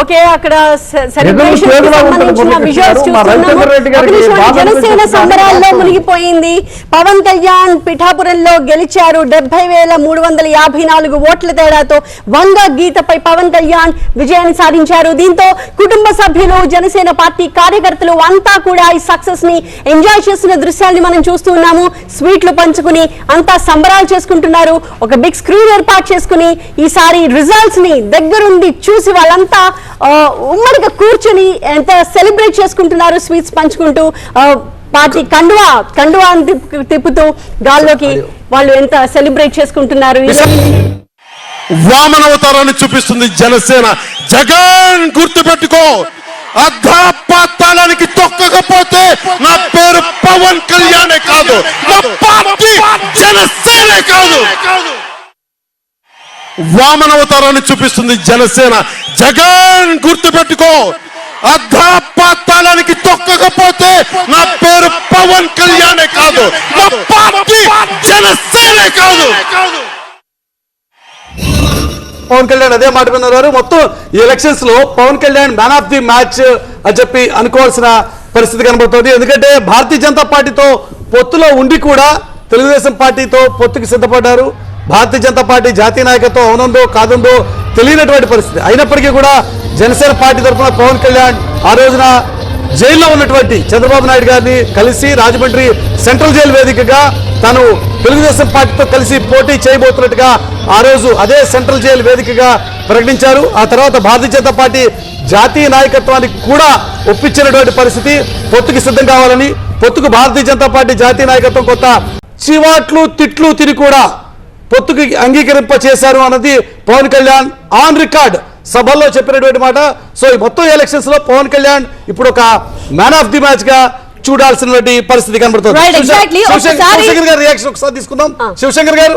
Okay అక్కడ చూస్తున్నాము. జనసేన. సంబరాల్లో మునిగిపోయింది. పవన్ కళ్యాణ్ పిఠాపురంలో గెలిచారు. డెబ్బై వేల మూడు వందల యాభై నాలుగు ఓట్ల తేడాతో వంగ గీతపై పవన్ కళ్యాణ్ విజయాన్ని సాధించారు. దీంతో కుటుంబ సభ్యులు జనసేన పార్టీ కార్యకర్తలు అంతా కూడా ఈ సక్సెస్ని ఎంజాయ్ చేస్తున్న దృశ్యాల్ని మనం చూస్తూ ఉన్నాము. స్వీట్లు పంచుకుని అంతా సంబరాలు చేసుకుంటున్నారు. ఒక బిగ్ స్క్రీన్ ఏర్పాటు చేసుకుని ఈసారి రిజల్ట్స్ని దగ్గరుండి చూసి వాళ్ళంతా ఉమ్మడిగా కూర్చుని ఎంత సెలబ్రేట్ చేసుకుంటున్నారు స్వీట్స్ పంచుకుంటూ పార్టీ కండువా కండువా అని తిప్పు- తిప్పుతూ గాల్లోకి వాళ్ళు ఎంత సెలబ్రేట్ చేసుకుంటున్నారు వామనవతారాన్ని చూపిస్తుంది జనసేన. జగన్ గుర్తు పెట్టుకో అర్ధపాతాళానికి తొక్కకపోతే నా పేరు పవన్ కళ్యాణే కాదు. నా పార్టీ జనసేనే కాదు. వామనవతారాన్ని చూపిస్తుంది జనసేన. జగన్ గుర్తు పెట్టుకో తొక్కకపోతే నా పేరు పవన్ కళ్యాణే కాదు నా పార్టీ జనసేనే కాదు. పవన్ కళ్యాణ్ అదే మాట విన్నారు మొత్తం ఈ ఎలక్షన్స్లో Pawan Kalyan man of the match అని చెప్పి అనుకోవాల్సిన పరిస్థితి కనబడుతుంది. ఎందుకంటే భారతీయ జనతా పార్టీతో పొత్తులో ఉండి కూడా తెలుగుదేశం పార్టీతో పొత్తుకి సిద్ధపడ్డారు. భారతీయ జనతా పార్టీ జాతీయ నాయకత్వం అవునందో కాదుందో తెలియనటువంటి పరిస్థితి. అయినప్పటికీ కూడా జనసేన పార్టీ తరఫున పవన్ కళ్యాణ్ ఆ రోజున జైల్లో ఉన్నటువంటి చంద్రబాబు నాయుడు గారిని కలిసి రాజమండ్రి సెంట్రల్ జైలు వేదికగా తను తెలుగుదేశం పార్టీతో కలిసి పోటీ చేయబోతున్నట్టుగా ఆ రోజు అదే సెంట్రల్ జైలు వేదికగా ప్రకటించారు. ఆ తర్వాత భారతీయ జనతా పార్టీ జాతీయ నాయకత్వానికి కూడా ఒప్పించినటువంటి పరిస్థితి పొత్తుకి సిద్ధం కావాలని పొత్తుకు భారతీయ జనతా పార్టీ జాతీయ నాయకత్వం కొత్త చివాట్లు తిట్లు తిని కూడా పొత్తుకి అంగీకరింప చేశారు అన్నది పవన్ కళ్యాణ్ ఆన్ రికార్డ్ సభల్లో చెప్పినటువంటి మాట సో ఈ మొత్తం ఎలక్షన్స్లో పవన్ కళ్యాణ్ ఇప్పుడు ఒక మ్యాన్ ఆఫ్ ది మ్యాచ్గా చూడాల్సినటువంటి పరిస్థితి కనబడుతుంది. శివశంకర్ గారి రియాక్షన్ ఒకసారి తీసుకుందాం. శివశంకర్ గారు